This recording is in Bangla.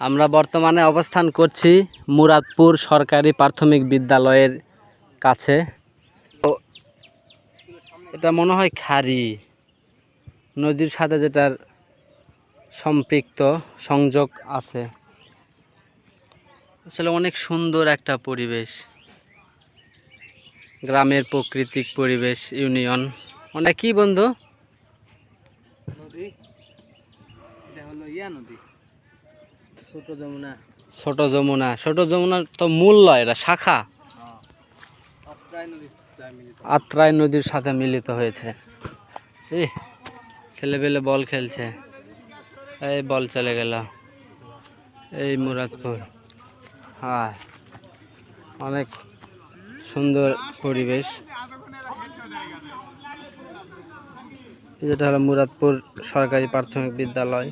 আমরা বর্তমানে অবস্থান করছি মুরাদপুর সরকারি প্রাথমিক বিদ্যালয়ের কাছে। তো এটা মনে হয় খারি। নদীর সাথে যেটার সম্পৃক্ত সংযোগ আছে। আসলে অনেক সুন্দর একটা পরিবেশ। গ্রামের প্রাকৃতিক পরিবেশ, ইউনিয়ন। অনেক কি বন্ধু? এটা হলো ইয়া নদী। ছোট যমুনা। ছোট যমুনা। ছোট যমুনার তো মূল নয় এটা শাখা। নদী আত্রাই নদীর সাথে মিলিত। হয়েছে। এই ছেলেবেলে বল খেলছে। এই বল চলে গেল। এই মুরাদপুর। হ্যাঁ অনেক সুন্দর পরিবেশ। যেটা হলো মুরাদপুর সরকারি প্রাথমিক বিদ্যালয়।